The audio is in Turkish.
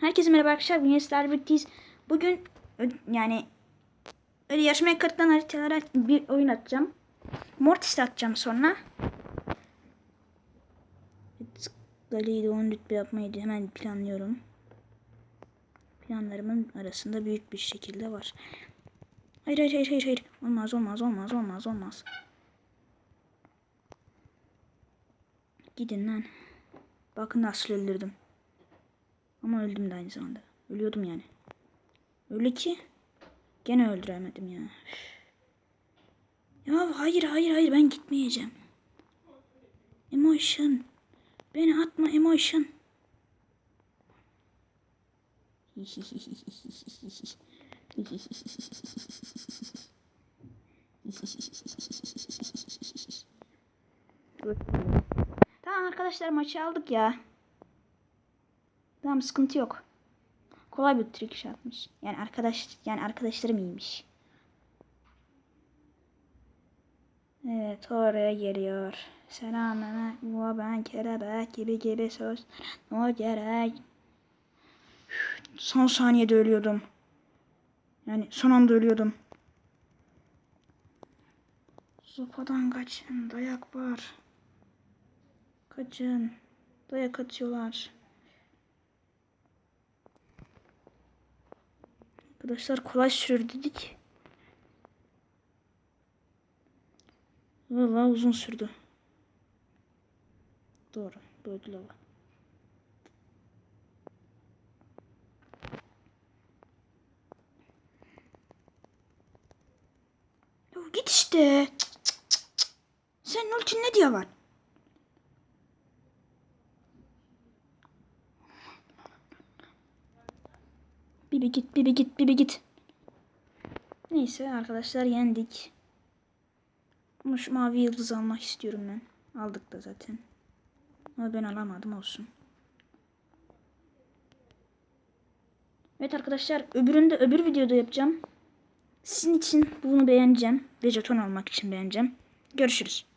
Herkese merhaba arkadaşlar. Bugün sizlerle birlikteyiz. Bugün yani öyle yarışmaya katılan haritalara bir oyun atacağım. Mortis'i atacağım sonra. Galeyi de 10 rütbe yapmayı hemen planlıyorum. Planlarımın arasında büyük bir şekilde var. Hayır hayır hayır hayır. hayır. Olmaz olmaz olmaz olmaz olmaz. Gidin lan. Bakın nasıl öldürdüm. Ama öldüm de aynı zamanda. Ölüyordum yani. Öyle ki gene öldüremedim ya. Ya hayır hayır hayır ben gitmeyeceğim. Emotion. Beni atma emotion. Tamam arkadaşlar maçı aldık ya. Tamam sıkıntı yok. Kolay bir trik iş atmış. Yani arkadaş yani arkadaşlarım iyiymiş. Evet oraya geliyor. Selamına yuva ben kelebek gibi gibi söz. O gerek. Son saniyede ölüyordum. Yani son anda ölüyordum. Sopadan kaçın. Dayak var. Kaçın. Dayak atıyorlar. Arkadaşlar kolay sürür dedik. Vallahi uzun sürdü. Doğru. Böyle lava. Git işte. Cık, cık, cık. Senin ultin ne diye var? Bibi git, bibi git, bibi git. Neyse arkadaşlar yendik. Ama şu mavi yıldız almak istiyorum ben. Aldık da zaten. Ama ben alamadım olsun. Evet arkadaşlar öbüründe öbür videoda yapacağım. Sizin için bunu beğeneceğim. Ve jeton almak için beğeneceğim. Görüşürüz.